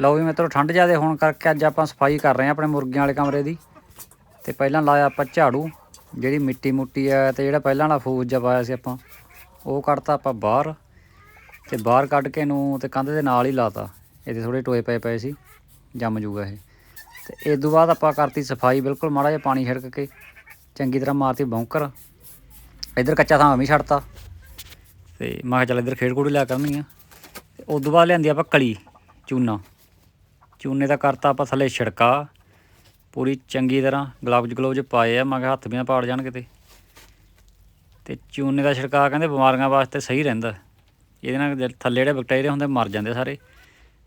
ਲਓ ਵੀ ਮਿੱਤਰੋ, ਠੰਡ ਜ਼ਿਆਦੇ ਹੋਣ ਕਰਕੇ ਅੱਜ ਆਪਾਂ ਸਫ਼ਾਈ ਕਰ ਰਹੇ ਹਾਂ ਆਪਣੇ ਮੁਰਗੀਆਂ ਵਾਲੇ ਕਮਰੇ ਦੀ। ਤੇ ਪਹਿਲਾਂ ਲਾਇਆ ਆਪਾਂ ਝਾੜੂ, ਜਿਹੜੀ ਮਿੱਟੀ ਮੁੱਟੀ ਆ ਤੇ ਜਿਹੜਾ ਪਹਿਲਾਂ ਵਾਲਾ ਫੂਜ ਜਿਹਾ ਪਾਇਆ ਸੀ ਆਪਾਂ, ਉਹ ਕੱਢਤਾ ਆਪਾਂ ਬਾਹਰ ਤੇ ਬਾਹਰ ਕੱਢ ਕੇ ਇਹਨੂੰ ਤੇ ਕੰਧ ਦੇ ਨਾਲ ਹੀ ਲਾਤਾ। ਇਹਦੇ ਥੋੜੇ ਟੋਏ ਪਏ ਪਏ ਸੀ, ਜੰਮ ਜੂਗਾ ਇਹ। ਤੇ ਇਸ ਤੋਂ ਬਾਅਦ ਆਪਾਂ ਕਰਤੀ ਸਫ਼ਾਈ, ਬਿਲਕੁਲ ਮਾੜਾ ਜਿਹਾ ਪਾਣੀ ਛਿੜਕ ਕੇ, ਚੰਗੀ ਤਰ੍ਹਾਂ ਮਾਰਤੀ ਬੌਂਕਰ। ਇਧਰ ਕੱਚਾ ਥਾਂ ਵੀ ਛੱਡਤਾ। ਤੇ ਮੈਂ ਕਿਹਾ ਚੱਲ ਇਧਰ ਖੇਡ ਖੂਡ ਲਿਆ ਕਰਨੀ ਆ। ਤੇ ਉਸ ਤੋਂ ਬਾਅਦ ਲਿਆਂਦੀ ਆਪਾਂ ਕਲੀ, ਚੂਨਾ। ਚੂਨੇ ਦਾ ਕਰਤਾ ਆਪਾਂ ਥੱਲੇ ਛਿੜਕਾ। ਪੂਰੀ ਚੰਗੀ ਤਰ੍ਹਾਂ ਗਲਵਜ਼ ਗਲਵਜ਼ ਪਾਏ ਆ, ਮੈਂ ਕਿਹਾ ਹੱਥ ਵੀ ਨਾ ਪਾੜ ਜਾਣ ਕਿਤੇ। ਤੇ ਚੂਨੇ ਦਾ ਛਿੜਕਾ ਕਹਿੰਦੇ ਬਿਮਾਰੀਆਂ ਵਾਸਤੇ ਸਹੀ ਰਹਿੰਦਾ। ਇਹਦੇ ਨਾਲ ਜਿਹੜੇ ਥੱਲੇ ਜਿਹੜੇ ਬੈਕਟੀਰੀਆ ਹੁੰਦੇ ਮਰ ਜਾਂਦੇ ਸਾਰੇ।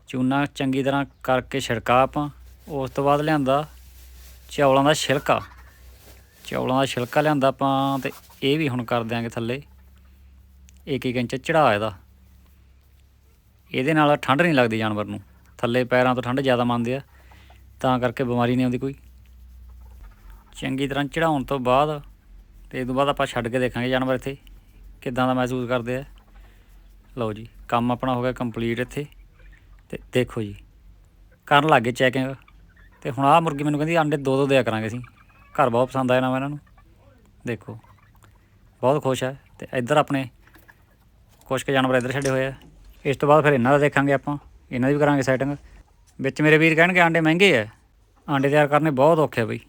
ਚੂਨਾ ਚੰਗੀ ਤਰ੍ਹਾਂ ਕਰਕੇ ਛਿੜਕਾ ਆਪਾਂ, ਉਸ ਤੋਂ ਬਾਅਦ ਲਿਆਂਦਾ ਚੌਲਾਂ ਦਾ ਛਿਲਕਾ। ਚੌਲਾਂ ਦਾ ਛਿਲਕਾ ਲਿਆਂਦਾ ਆਪਾਂ ਤੇ ਇਹ ਵੀ ਹੁਣ ਕਰ ਦਿਆਂਗੇ ਥੱਲੇ। ਇੱਕ ਇੱਕ ਇੰਚ ਚੜਾ ਇਹਦਾ। ਇਹਦੇ ਨਾਲ ਠੰਡ ਨਹੀਂ ਲੱਗਦੀ ਜਾਨਵਰ ਨੂੰ। ਥੱਲੇ ਪੈਰਾਂ ਤੋਂ ਠੰਡ ਜ਼ਿਆਦਾ ਮੰਨਦੇ ਆ, ਤਾਂ ਕਰਕੇ ਬਿਮਾਰੀ ਨਹੀਂ ਆਉਂਦੀ ਕੋਈ। ਚੰਗੀ ਤਰ੍ਹਾਂ ਚੜਾਉਣ ਤੋਂ ਬਾਅਦ ਤੇ ਇਸ ਤੋਂ ਬਾਅਦ ਆਪਾਂ ਛੱਡ ਕੇ ਦੇਖਾਂਗੇ ਜਾਨਵਰ ਇੱਥੇ, ਕਿੱਦਾਂ ਦਾ ਮਹਿਸੂਸ ਕਰਦੇ ਆ। ਲਓ ਜੀ, ਕੰਮ ਆਪਣਾ ਹੋ ਗਿਆ ਕੰਪਲੀਟ ਇੱਥੇ, ਤੇ ਦੇਖੋ ਜੀ, ਕਰਨ ਲੱਗੇ ਚੈਕਿੰਗ ਤੇ ਹੁਣ ਆਹ ਮੁਰਗੀ ਮੈਨੂੰ ਕਹਿੰਦੀ ਆਂਡੇ ਦੋ ਦੋ ਦਿਆ ਕਰਾਂਗੇ ਅਸੀਂ, ਘਰ ਬਹੁਤ ਪਸੰਦ ਆਇਆ ਨਾ ਇਹਨਾਂ ਨੂੰ। ਦੇਖੋ, ਬਹੁਤ ਖੁਸ਼ ਹੈ ਤੇ ਇੱਧਰ ਆਪਣੇ ਕੁਛ ਕੁ ਜਾਨਵਰ ਇੱਧਰ ਛੱਡੇ ਹੋਏ ਆ। ਇਸ ਤੋਂ ਬਾਅਦ ਫਿਰ ਇਹਨਾਂ ਦਾ ਦੇਖਾਂਗੇ ਆਪਾਂ। ਇਹਨਾਂ ਦੀ ਵੀ ਕਰਾਂਗੇ ਸੈਟਿੰਗ ਵਿੱਚ ਮੇਰੇ ਵੀਰ ਕਹਿਣਗੇ ਆਂਡੇ ਮਹਿੰਗੇ ਆ। ਆਂਡੇ ਤਿਆਰ ਕਰਨੇ ਬਹੁਤ ਔਖੇ ਆ ਬਈ।